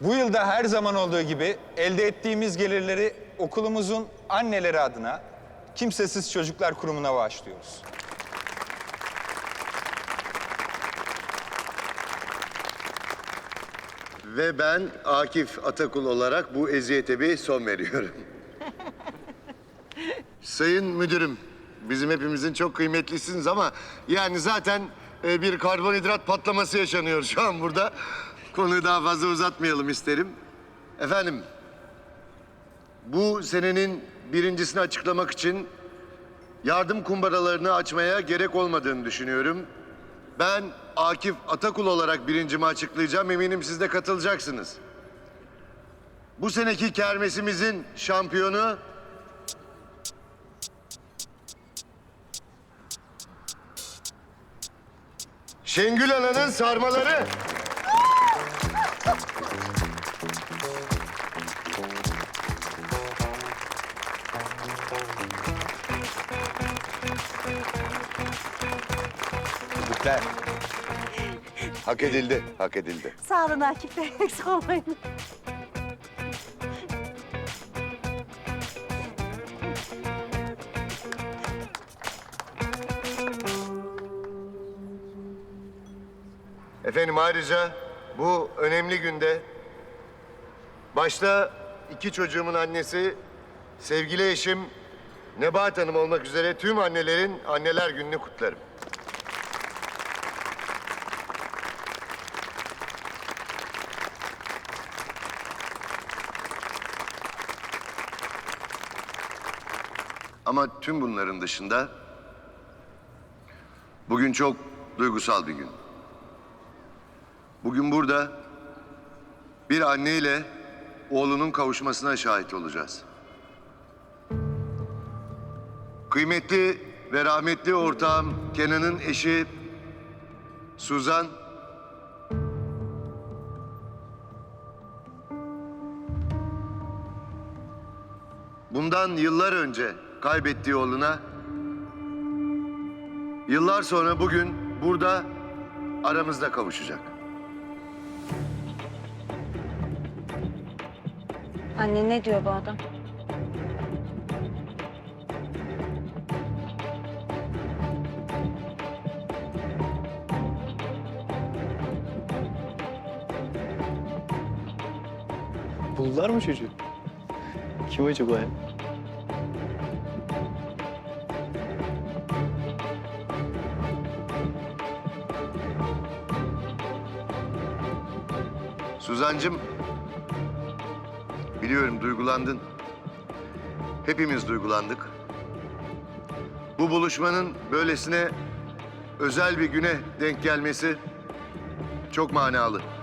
Bu yılda her zaman olduğu gibi elde ettiğimiz gelirleri okulumuzun anneleri adına Kimsesiz Çocuklar Kurumu'na bağışlıyoruz. Ve ben Akif Atakul olarak bu eziyete bir son veriyorum. Sayın müdürüm, bizim hepimizin çok kıymetlisiniz ama yani zaten e, bir karbonhidrat patlaması yaşanıyor şu an burada. Konuyu daha fazla uzatmayalım isterim. Efendim, bu senenin birincisini açıklamak için yardım kumbaralarını açmaya gerek olmadığını düşünüyorum. Ben Akif Atakul olarak birincimi açıklayacağım. Eminim siz de katılacaksınız. Bu seneki kermesimizin şampiyonu... Şengül Ana'nın sarmaları. Tebrikler. Hak edildi, hak edildi. Sağ olun Akif Bey, eksik olmayın. Efendim ayrıca bu önemli günde başta iki çocuğumun annesi sevgili eşim Nebahat Hanım olmak üzere tüm annelerin anneler gününü kutlarım. Ama tüm bunların dışında bugün çok duygusal bir gün. Bugün burada bir anne ile oğlunun kavuşmasına şahit olacağız. Kıymetli ve rahmetli ortağım Kenan'ın eşi Suzan bundan yıllar önce kaybettiği oğluna yıllar sonra bugün burada aramızda kavuşacak. Anne ne diyor bu adam? Buldular mı çocuğu? Kim acaba ya? Suzancığım, biliyorum duygulandın. Hepimiz duygulandık. Bu buluşmanın böylesine özel bir güne denk gelmesi çok manalı.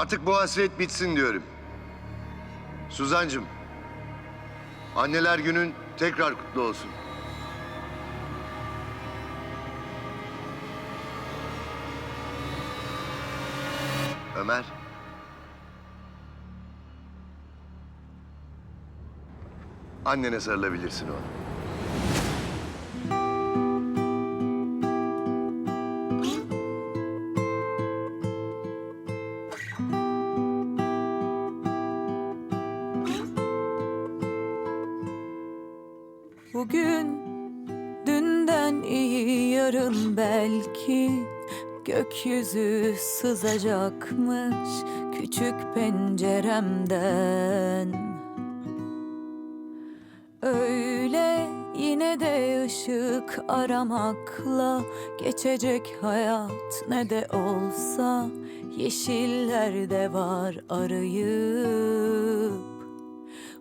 Artık bu hasret bitsin diyorum. Suzancığım, anneler günün tekrar kutlu olsun. Ömer. Annene sarılabilirsin oğlum. Belki gökyüzü sızacakmış küçük penceremden. Öyle yine de ışık aramakla geçecek hayat ne de olsa yeşillerde var arayıp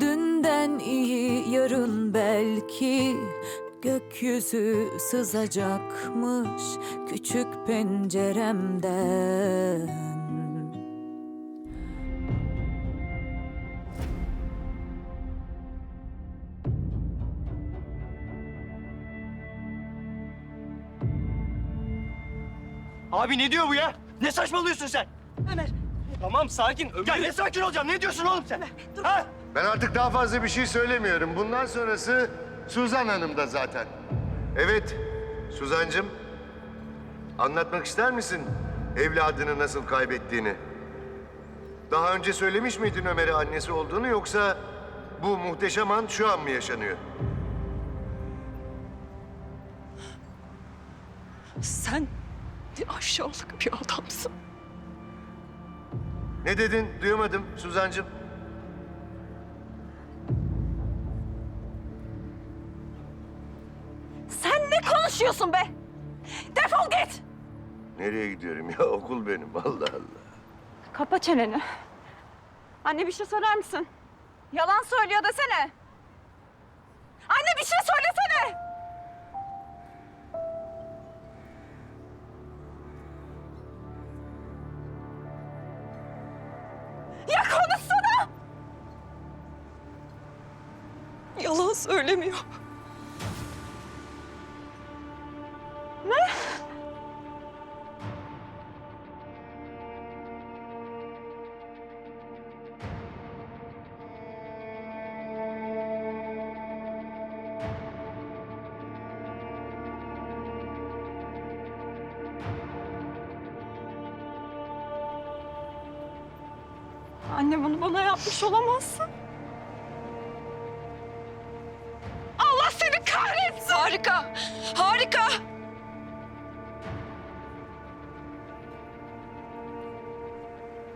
dünden iyi yarın belki Gökyüzü sızacakmış küçük penceremden Abi ne diyor bu ya? Ne saçmalıyorsun sen? Ömer. Tamam sakin. Ömer. Ya ne sakin olacağım? Ne diyorsun oğlum sen? Ha? Ben artık daha fazla bir şey söylemiyorum. Bundan sonrası Suzan Hanım da zaten. Evet, Suzancığım. Anlatmak ister misin evladını nasıl kaybettiğini? Daha önce söylemiş miydin Ömer'e annesi olduğunu yoksa bu muhteşem an şu an mı yaşanıyor? Sen ne aşağılık bir adamsın. Ne dedin? Duyamadım Suzancığım. Ne konuşuyorsun be? Defol git. Nereye gidiyorum ya? Okul benim. Allah Allah. Kapa çeneni. Anne bir şey söyler misin? Yalan söylüyor desene. Anne bir şey söylesene. Ya konuşsana. Yalan söylemiyor. Yapmış olamazsın. Allah seni kahretsin. Harika, harika.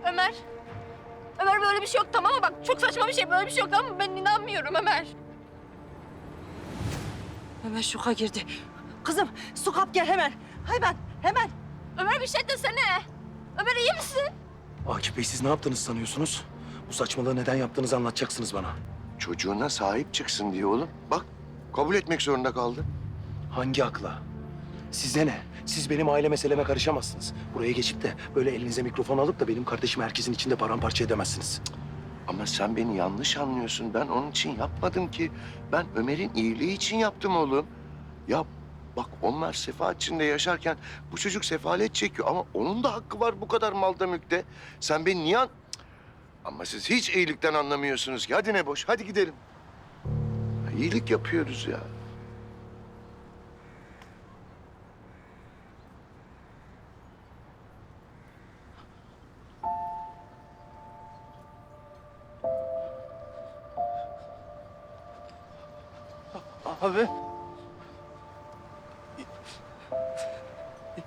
Ömer. Ömer böyle bir şey yok tamam mı? Bak çok saçma bir şey böyle bir şey yok tamam mı? Ben inanmıyorum Ömer. Ömer şoka girdi. Kızım su kap gel hemen. Hemen hemen. Ömer bir şey desene. Ömer iyi misin? Akif Bey siz ne yaptınız sanıyorsunuz? Bu saçmalığı neden yaptığınızı anlatacaksınız bana. Çocuğuna sahip çıksın diye oğlum. Bak, kabul etmek zorunda kaldı. Hangi akla? Size ne? Siz benim aile meseleme karışamazsınız. Buraya geçip de böyle elinize mikrofon alıp da benim kardeşimi herkesin içinde paramparça edemezsiniz. Ama sen beni yanlış anlıyorsun. Ben onun için yapmadım ki. Ben Ömer'in iyiliği için yaptım oğlum. Ya bak onlar sefalet içinde yaşarken bu çocuk sefalet çekiyor. Ama onun da hakkı var bu kadar malda mülkte. Sen beni niye an... Ama siz hiç iyilikten anlamıyorsunuz ki. Hadi ne boş, hadi gidelim. Ya, İyilik yapıyoruz ya. Abi.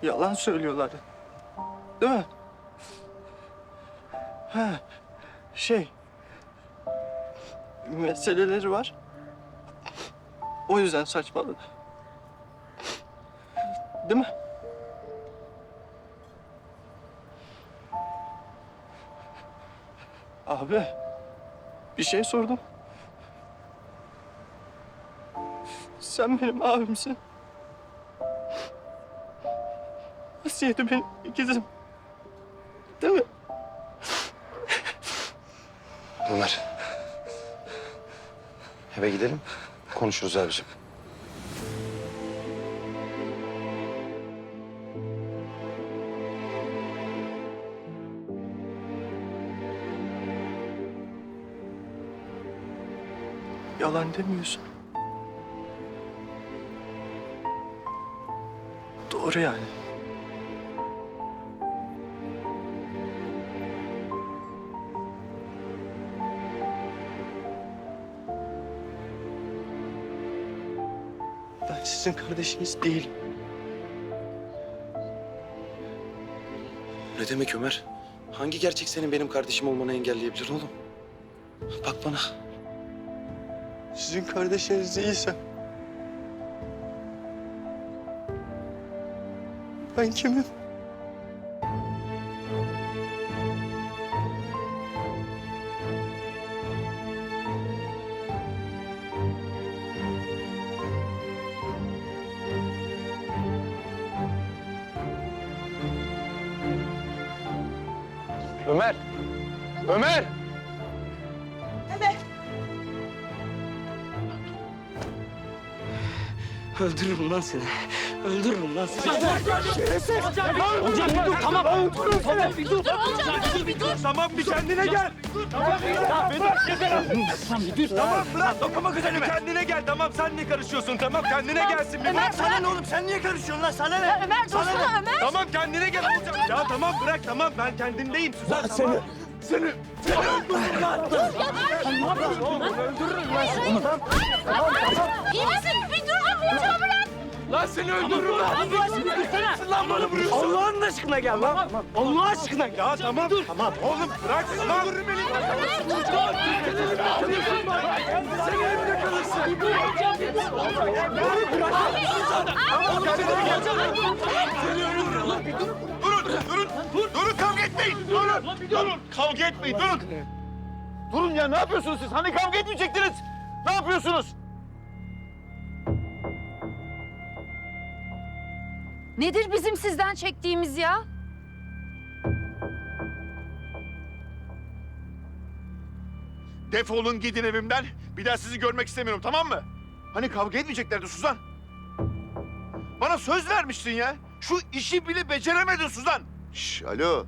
Yalan söylüyorlar. Değil mi? Ha, şey. Meseleleri var. O yüzden saçmaladı. Değil mi? Abi. Bir şey sordum. Sen benim abimsin. Asiye de benim ikizim. Ömer. Eve gidelim. Konuşuruz abicim. Yalan demiyorsun. Doğru yani. Sizin kardeşiniz değilim. Ne demek Ömer? Hangi gerçek senin benim kardeşim olmanı engelleyebilir oğlum? Bak bana. Sizin kardeşiniz değilsem... Ben kimim? Ömer! Ömer! Öldürürüm lan seni. Öldürürüm lan seni. Hocam bir dur tamam. Tamam bir dur. bir dur. Tamam bir kendine gel. Tamam bir dur. Tamam bırak dokunma güzelime. Bir kendine gel tamam sen ne karışıyorsun tamam kendine gelsin bir bırak. Sana ne oğlum sen niye karışıyorsun lan sana ne? Ömer Sana dursana? Ömer. Tamam kendine gel hocam. Ya tamam bırak tamam ben kendimdeyim Suzan tamam. Seni seni öldürürüm lan. Öldürürüm lan seni. İyi misin? Lan seni öldürürüm lan. Sen lan bana vuruyorsun. Allah'ın aşkına gel lan. Allah aşkına gel. Ya tamam. Tamam. Oğlum bırak. Tamam. Öldürürüm beni. Sen elimde kalırsın. Durun, durun, durun kavga etmeyin. Durun, durun, kavga etmeyin, durun. Durun ya, ne yapıyorsunuz siz? Hani kavga etmeyecektiniz? Ne yapıyorsunuz? Nedir bizim sizden çektiğimiz ya? Defolun gidin evimden. Bir daha sizi görmek istemiyorum, tamam mı? Hani kavga etmeyeceklerdi Suzan? Bana söz vermiştin ya. Şu işi bile beceremedin Suzan. Şş, alo.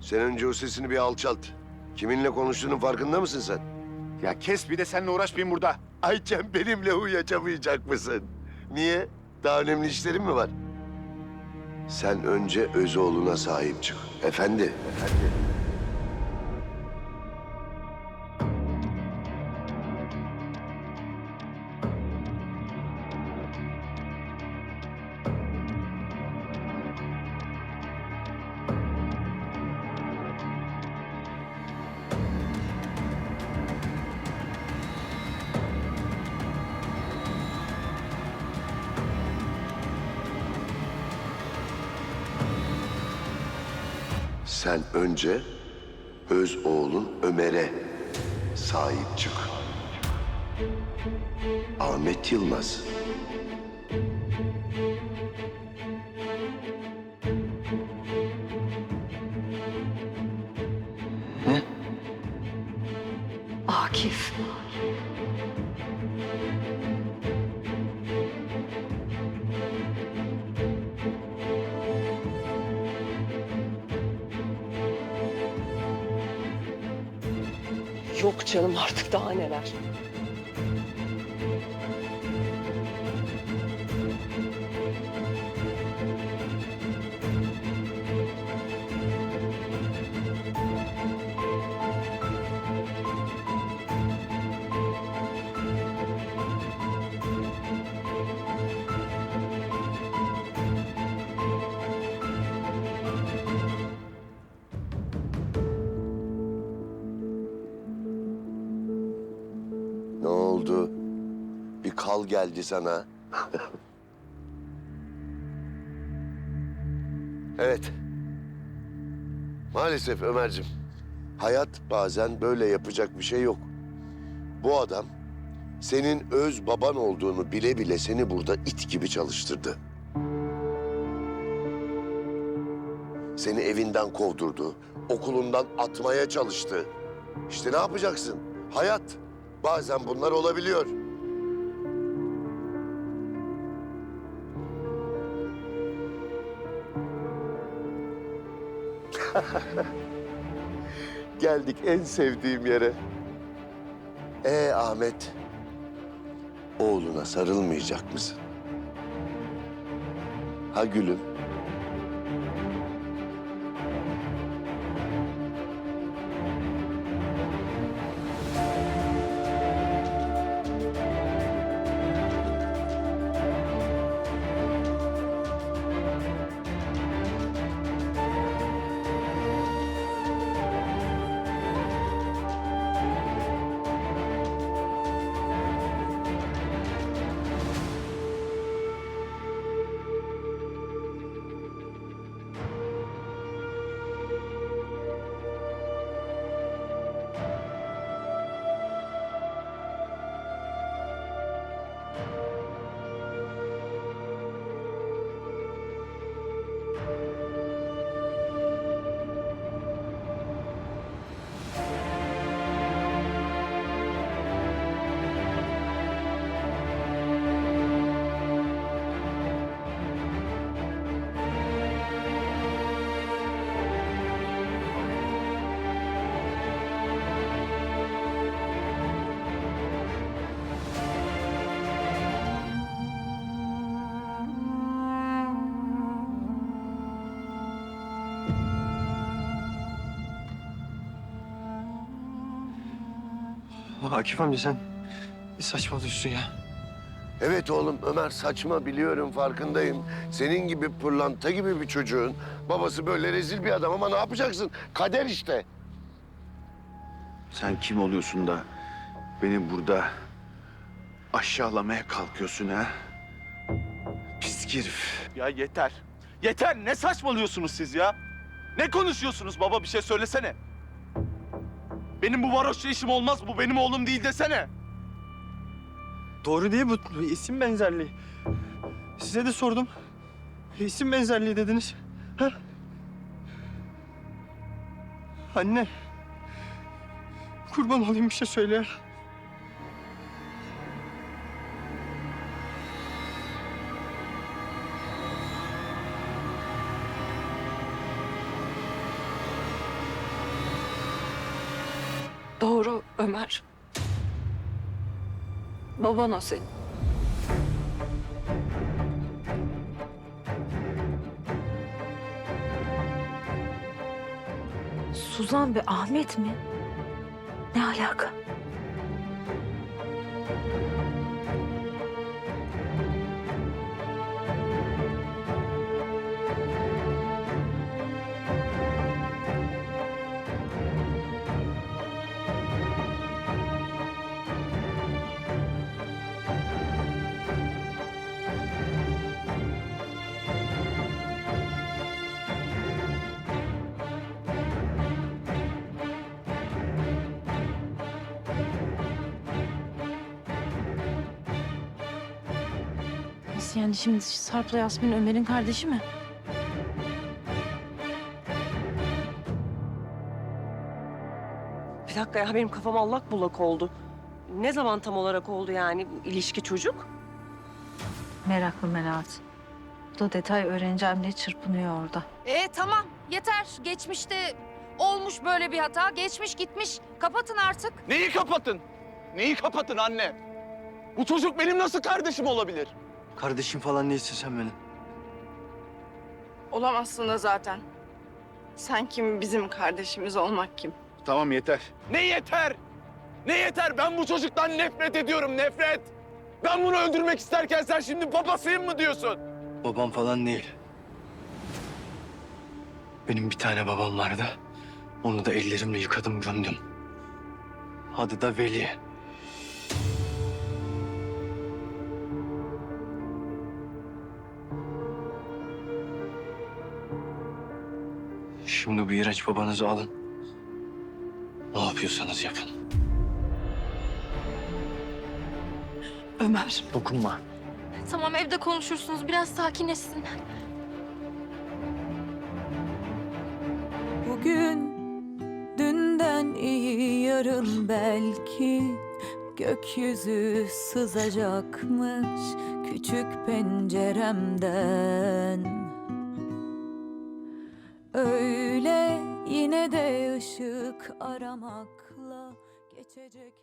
Sen önce o sesini bir alçalt. Kiminle konuştuğunun farkında mısın sen? Ya kes bir de seninle uğraşmayayım burada. Ayçem benimle uyuyacamayacak mısın? Niye? Daha önemli işlerin mi var? Sen önce Özoğlu'na sahip çık. Efendi. Efendi. Sen önce öz oğlun Ömer'e sahip çık. Ahmet Yılmaz. Canım artık daha neler. Bir kal geldi sana. evet. Maalesef Ömer'cim. Hayat bazen böyle yapacak bir şey yok. Bu adam senin öz baban olduğunu bile bile seni burada it gibi çalıştırdı. Seni evinden kovdurdu, okulundan atmaya çalıştı. İşte ne yapacaksın? Hayat. Bazen bunlar olabiliyor. Geldik en sevdiğim yere. Ee Ahmet, oğluna sarılmayacak mısın? Ha gülüm? Akif amca sen ne saçmalıyorsun ya? Evet oğlum Ömer saçma biliyorum farkındayım. Senin gibi pırlanta gibi bir çocuğun babası böyle rezil bir adam ama ne yapacaksın? Kader işte. Sen kim oluyorsun da beni burada aşağılamaya kalkıyorsun ha? Pis herif. Ya yeter. Yeter. Ne saçmalıyorsunuz siz ya? Ne konuşuyorsunuz baba bir şey söylesene. Benim bu varoşla işim olmaz. Bu benim oğlum değil desene. Doğru değil bu isim benzerliği. Size de sordum. İsim benzerliği dediniz. Ha? Anne. Kurban olayım bir şey söyle Ömer. Baban o senin. Suzan ve Ahmet mi? Ne alaka? Nasıl yani şimdi Sarp'la Yasmin Ömer'in kardeşi mi? Bir dakika ya benim kafam allak bullak oldu. Ne zaman tam olarak oldu yani ilişki çocuk? Meraklı Melahat. Bu da detay öğreneceğim diye çırpınıyor orada. E tamam yeter. Geçmişte olmuş böyle bir hata. Geçmiş gitmiş. Kapatın artık. Neyi kapatın? Neyi kapatın anne? Bu çocuk benim nasıl kardeşim olabilir? Kardeşim falan değilsin sen benim. Olamazsın da zaten. Sen kim bizim kardeşimiz olmak kim? Tamam yeter. Ne yeter? Ne yeter? Ben bu çocuktan nefret ediyorum, nefret. Ben bunu öldürmek isterken sen şimdi babasıyım mı diyorsun? Babam falan değil. Benim bir tane babam vardı. Onu da ellerimle yıkadım gömdüm. Adı da Veli. Şimdi bu iğrenç babanızı alın. Ne yapıyorsanız yapın. Ömer. Dokunma. Tamam evde konuşursunuz. Biraz sakinleşsin. Bugün dünden iyi yarın belki gökyüzü sızacakmış küçük penceremden. Aramakla geçecek.